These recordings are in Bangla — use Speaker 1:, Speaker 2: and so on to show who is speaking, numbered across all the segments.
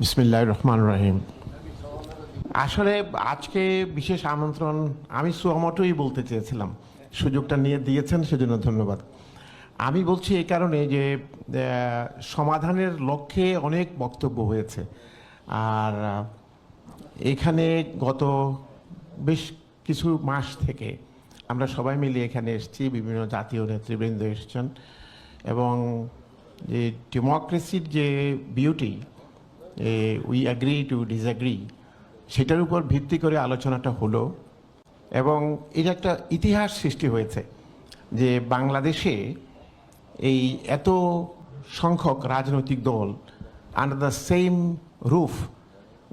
Speaker 1: বিসমিল্লাহ রহমান রহিম। আসলে আজকে বিশেষ আমন্ত্রণ আমি সুয়ামটোই বলতে চেয়েছিলাম। সুযোগটা নিয়ে দিয়েছেন, সেজন্য ধন্যবাদ। আমি বলছি এই কারণে যে সমাধানের লক্ষ্যে অনেক বক্তব্য হয়েছে। আর এখানে গত বেশ কিছু মাস থেকে আমরা সবাই মিলে এখানে এসেছি, বিভিন্ন জাতীয় নেতৃবৃন্দ এসেছেন। এবং যে ডেমোক্রেসির যে beauty we agree to disagree সেটার উপর ভিত্তি করে আলোচনাটা হলো, এবং এটা একটা ইতিহাস সৃষ্টি হয়েছে যে বাংলাদেশে এই এত সংখ্যক রাজনৈতিক দল আন্ডার দ্য সেম রুফ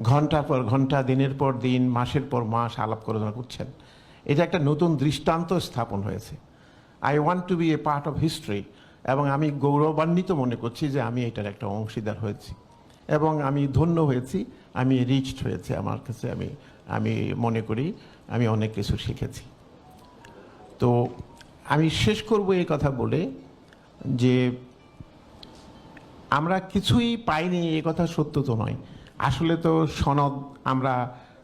Speaker 1: ঘণ্টার পর ঘণ্টা, দিনের পর দিন, মাসের পর মাস আলাপ আলোচনা করছেন। এটা একটা নতুন দৃষ্টান্ত স্থাপন হয়েছে। I want to be a part of history এবং আমি গৌরবান্বিত মনে করছি যে আমি এটার একটা অংশীদার হয়েছি। এবং আমি ধন্য হয়েছি, আমি রিচড হয়েছে আমার কাছে, আমি আমি মনে করি, আমি অনেক কিছু শিখেছি। তো আমি শেষ করব এই কথা বলে যে আমরা কিছুই পাইনি, এ কথা সত্য তো নয়। আসলে তো সনদ আমরা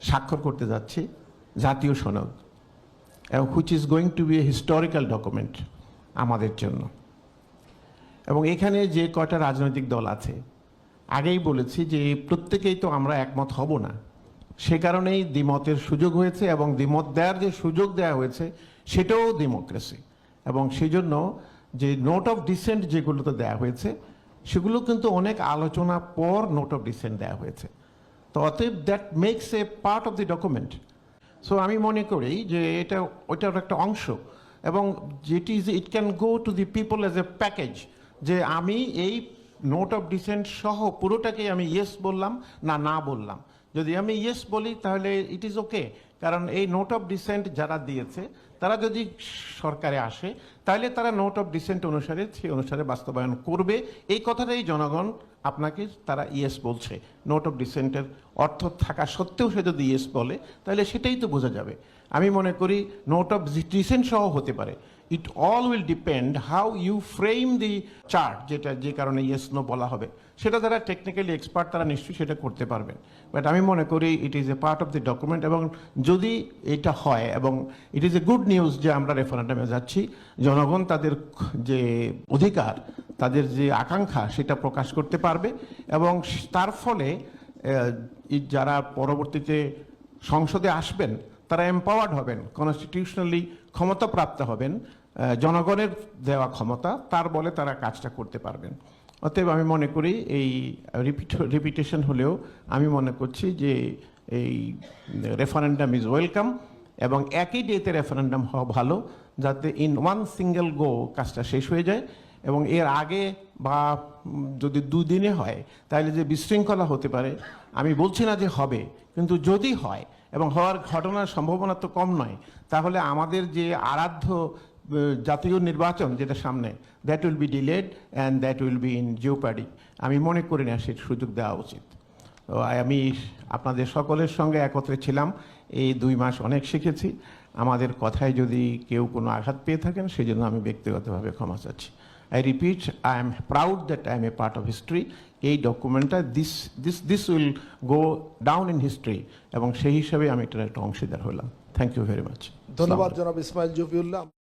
Speaker 1: স্বাক্ষর করতে যাচ্ছি, জাতীয় সনদ, এবং which is going to be a historical document আমাদের জন্য। এবং এখানে যে কটা রাজনৈতিক দল আছে আগেই বলেছি যে প্রত্যেকেই তো আমরা একমত হব না। সে কারণেই দ্বিমতের সুযোগ হয়েছে এবং দ্বিমত দেওয়ার যে সুযোগ দেওয়া হয়েছে, সেটাও ডেমোক্রেসি এবং সেই জন্য যে নোট অফ ডিসেন্ট যেগুলোতে দেওয়া হয়েছে, সেগুলো কিন্তু অনেক আলোচনা পর নোট অফ ডিসেন্ট দেওয়া হয়েছে। তো অতএব that makes a part of the document so আমি মনে করি যে এটা, ওইটার একটা অংশ। এবং যেটি is it can go to the people as a package যে আমি এই নোট অফ ডিসেন্ট সহ পুরোটাকেই আমি ইয়েস বললাম, না না বললাম। যদি আমি ইয়েস বলি, তাহলে ইট ইজ ওকে কারণ এই নোট অফ ডিসেন্ট যারা দিয়েছে, তারা যদি সরকারে আসে, তাহলে তারা নোট অফ ডিসেন্ট অনুসারে, সেই অনুসারে বাস্তবায়ন করবে। এই কথাটাই জনগণ আপনাকে, তারা ইয়েস বলছে। নোট অফ ডিসেন্টের অর্থ থাকা সত্ত্বেও সে যদি ইয়েস বলে, তাহলে সেটাই তো বোঝা যাবে। আমি মনে করি নোট অফ ডিসেন্ট সহ হতে পারে। It all will depend how you frame the chart যেটা যে কারণে ইয়েস নো বলা হবে। সেটা যারা টেকনিক্যালি এক্সপার্ট তারা নিশ্চয়ই সেটা করতে পারবেন। বাট আমি মনে করি it is a part of the document এবং যদি এটা হয় এবং it is a good news যে আমরা রেফারেন্ডামে যাচ্ছি, জনগণ তাদের যে অধিকার, তাদের যে আকাঙ্ক্ষা, সেটা প্রকাশ করতে পারবে এবং তার ফলে যারা পরবর্তীতে সংসদে আসবেন তারা এম্পাওয়ার্ড হবেন কনস্টিটিউশনালি ক্ষমতাপ্রাপ্ত হবেন জনগণের দেওয়া ক্ষমতা, তার বলে তারা কাজটা করতে পারবেন। অতএব আমি মনে করি এই রিপিট রিপিটেশন হলেও আমি মনে করছি যে এই রেফারেন্ডাম ইজ ওয়েলকাম এবং একই ডেতে রেফারেন্ডাম হওয়া ভালো, যাতে ইন ওয়ান সিঙ্গেল গো কাজটা শেষ হয়ে যায়। এবং এর আগে বা যদি দুদিনে হয় তাহলে যে বিশৃঙ্খলা হতে পারে, আমি বলছি না যে হবে, কিন্তু যদি হয় এবং হওয়ার ঘটনার সম্ভাবনা তো কম নয়, তাহলে আমাদের যে আরাধ্য জাতীয় নির্বাচন যেটা সামনে that will be delayed and that will be in jeopardy আমি মনে করি না সেটা সুযোগ দেওয়া উচিত। তো আমি আপনাদের সকলের সঙ্গে একত্রে ছিলাম, এই দুই মাস অনেক শিখেছি। আমাদের কথায় যদি কেউ কোনো আঘাত পেয়ে থাকেন, সেজন্য আমি ব্যক্তিগতভাবে ক্ষমা চাচ্ছি। I repeat I am proud that I am a part of history এই ডকুমেন্টটা this this this will go down in history এবং সেই হিসাবে আমি এটার একটা অংশীদার হলাম। থ্যাংক ইউ ভেরি মাচ
Speaker 2: ধন্যবাদ জনাব ইসমাইল জফিউল্লাহ